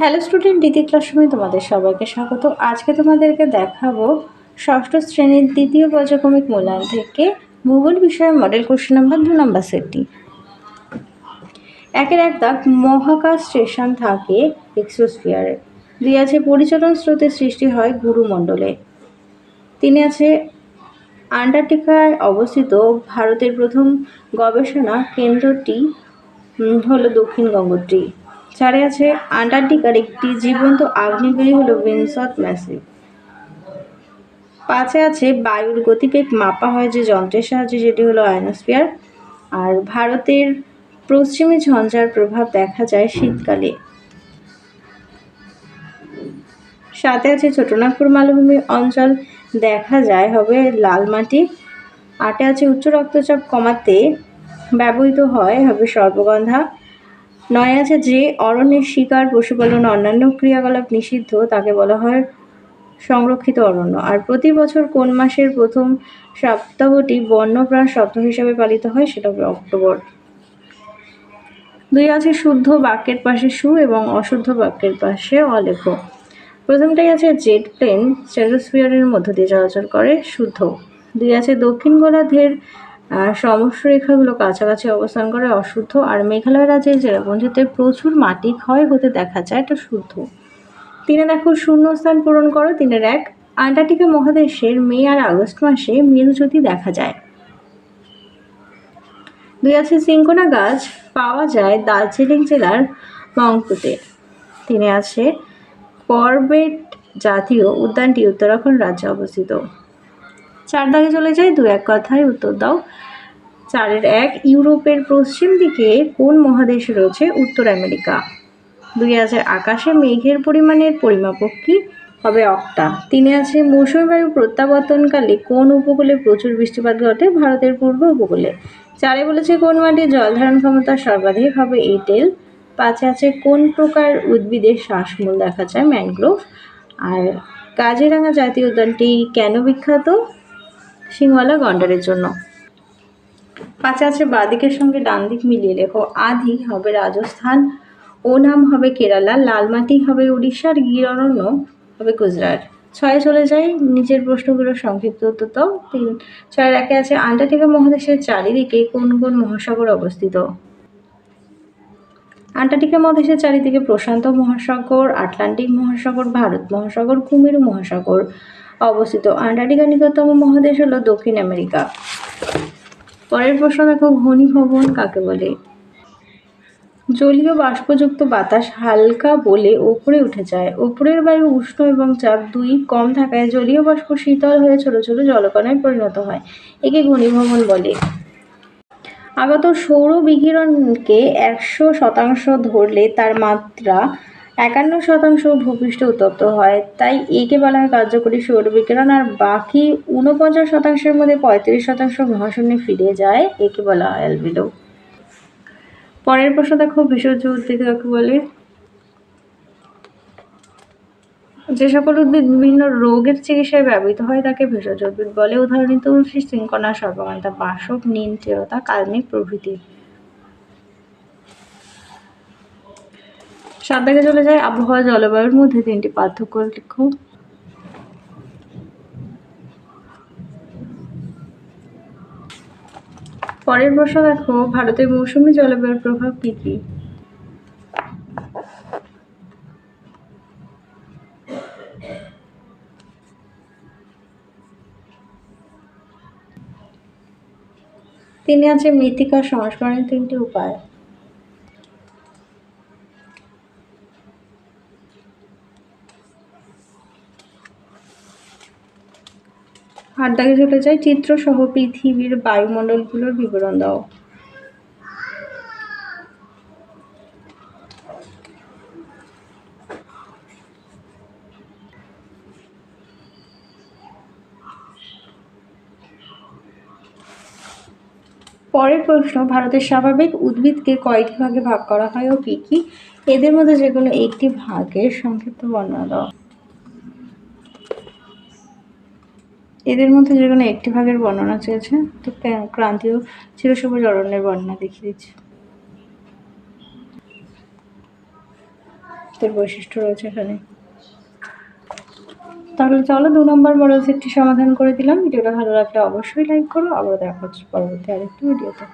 Hello student দ্বিতীয় ক্লাসরুমে তোমাদের সবাইকে স্বাগত। আজকে তোমাদেরকে দেখাবো ষষ্ঠ শ্রেণির দ্বিতীয় পর্যক্রমিক মূল্যায়ন থেকে ভূগোল বিষয়ের মডেল কোশ্চেন নাম্বার দু নম্বর সেটটি একের এক দাগ মহাকাশ স্টেশন থাকে এক্সোস্ফিয়ারে দুই আছে পরিচালন স্রোতের সৃষ্টি হয় গুরুমণ্ডলে। তিনি আছে আন্টার্কটিকায় অবস্থিত ভারতের প্রথম গবেষণা কেন্দ্রটি হলো দক্ষিণ গঙ্গোত্রী। চারে আছে আন্টার্কটিকার একটি জীবন্ত আগ্নেয়গিরি হলো উইনসট ম্যাসিভ পাঁচে আছে বায়ুর গতিবেগ মাপা হয় যে যন্ত্রের সাহায্যে সেটি হলো আয়নোস্ফিয়ার। আর ভারতের পশ্চিমী ঝঞ্ঝার প্রভাব দেখা যায় শীতকালে। সাথে আছে ছোটনাগপুর মালভূমি অঞ্চল, দেখা যায় হবে লাল মাটি। আটে আছে উচ্চ রক্তচাপ কমাতে ব্যবহৃত হয় হবে সর্পগন্ধা। নয় আছে যে অরণ্যের শিকার, পশুপালন, অন্যান্য ক্রিয়াকলাপ নিষিদ্ধ, তাকে বলা হয় সংরক্ষিত অরণ্য। আর প্রতি বছর কোন মাসের প্রথম সপ্তাহটি বন্যপ্রাণ সপ্তাহ হিসাবে পালিত হয়, সেটা হবে অক্টোবর। দুই আছে শুদ্ধ বাক্যের পাশে সু এবং অশুদ্ধ বাক্যের পাশে অলেখ। প্রথমটাই আছে জেট প্লেন স্ট্যাটোস্ফিয়ারের মধ্য দিয়ে চলাচল করে শুদ্ধ। দুই আছে দক্ষিণ গোলার্ধের আহ, সমস্যরেখাগুলো কাছাকাছি অবস্থান করে অশুদ্ধ। আর মেঘালয় রাজ্যের জেলাপুঞ্জিতে প্রচুর মাটি ক্ষয় হতে দেখা যায় এটা শুদ্ধ। তিনে দেখো শূন্যস্থান পূরণ করো তিনের এক আন্টার্কটিকা মহাদেশের মে আর আগস্ট মাসে মেরুজ্যোতি দেখা যায়। দুই আছে সিঙ্কোনা গাছ পাওয়া যায় দার্জিলিং জেলার মংপুতে। তিনে আছে করবেট জাতীয় উদ্যানটি উত্তরাখণ্ড রাজ্যে অবস্থিত। চার দাগে চলে যায়, দু এক কথায় উত্তর দাও। চারের এক, ইউরোপের পশ্চিম দিকে কোন মহাদেশে রয়েছে? উত্তর আমেরিকা। দুই আছে, আকাশে মেঘের পরিমাণের পরিমাপক কি? হবে অক্টা। তিনে আছে মৌসুমী বায়ু প্রত্যাবর্তনকালে কোন উপকূলে প্রচুর বৃষ্টিপাত ঘটে? ভারতের পূর্ব উপকূলে। চারে বলেছে, কোন মাটির জল ধারণ ক্ষমতা সর্বাধিক? হবে এঁটেল। পাঁচে আছে, কোন প্রকার উদ্ভিদের শ্বাসমূল দেখা যায়? ম্যানগ্রোভ। আর কাজিরাঙা জাতীয় উদ্যানটি কেন বিখ্যাত? সিংওয়ালা গন্ডারের জন্য। পাঁচে আছে বাদিকের সঙ্গে ডান দিক মিলিয়ে লেখো, আধি হবে রাজস্থান ওনাম হবে কেরালা লালমাটি হবে উড়িষ্যার গির অরণ্য হবে গুজরাট। ছয়ে চলে যায় নিচের প্রশ্নগুলোর সংক্ষিপ্ত দাও তিন, ছয়ের একে আছে আন্টার্কটিকা মহাদেশের চারিদিকে কোন কোন মহাসাগর অবস্থিত? আন্টার্কটিকা মহাদেশের চারিদিকে প্রশান্ত মহাসাগর, আটলান্টিক মহাসাগর, ভারত মহাসাগর, কুমেরু মহাসাগর অবস্থিত। আন্টার্কটিকা নিকটতম মহাদেশ হলো দক্ষিণ আমেরিকা। পরের প্রশ্ন দেখো, ঘনীভবন কাকে বলে? জলীয় বাষ্পযুক্ত বাতাস হালকা বলে ওপরে উঠে যায়। ওপরের বায়ু উষ্ণ এবং চাপ দুই কম থাকায় জলীয় বাষ্প শীতল হয়ে ছোট ছোট জলকণায় পরিণত হয়। একে ঘনীভবন বলে। আগত সৌর বিকিরণকে একশো শতাংশ ধরলে তার মাত্রা একান্ন শতাংশ ভূপৃষ্ঠ উত্তপ্ত হয়, তাই একে বলা হয় কার্যকরী সৌর বিকিরণ, আর বাকি ঊনপঞ্চাশ শতাংশের মধ্যে পঁয়ত্রিশ শতাংশ মহাশূন্যে ফিরে যায়, একে বলা হয় অ্যালবিডো। পরের প্রশ্ন দেখো ভেষজ উদ্ভিদ কাকে বলে? যে সকল উদ্ভিদ বিভিন্ন রোগের চিকিৎসায় ব্যবহৃত হয়, তাকে ভেষজ উদ্ভিদ বলে। উদাহরণ তুলসী শৃঙ্খলা সর্বকান্তা, বাসক নীল চেরতা প্রভৃতি। সাত দাগে চলে যায়, আবহাওয়া, জলবায়ুর মধ্যে তিনটি পার্থক্য লিখো। পরের প্রশ্ন দেখো ভারতের মৌসুমী জলবায়ুর প্রভাব কি কি? তিনি আছে মৃত্তিকার সংস্করণের তিনটি উপায়। আট দাগে চলে চিত্র সহ পৃথিবীর বায়ুমণ্ডলগুলোর বিবরণ দাও। পরের প্রশ্ন, ভারতের স্বাভাবিক উদ্ভিদকে কয়টি ভাগে ভাগ করা হয় ও কী কী? এদের মধ্যে যে কোনো একটি ভাগের সংক্ষিপ্ত বর্ণনা দাও। এদের মধ্যে যে কোনো একটি ভাগের বর্ণনা চেয়েছে, তো ক্রান্তীয় চিরসবুজ অরণ্যের বর্ণনা দেখিয়ে দিচ্ছে। তার বৈশিষ্ট্য রয়েছে এখানে। তাহলে চলো দু নম্বর মডেল সেটটি সমাধান করে দিলাম। ভিডিওটা ভালো লাগলে অবশ্যই লাইক করো। আবার দেখা হচ্ছে পরবর্তী আরেকটি ভিডিওতে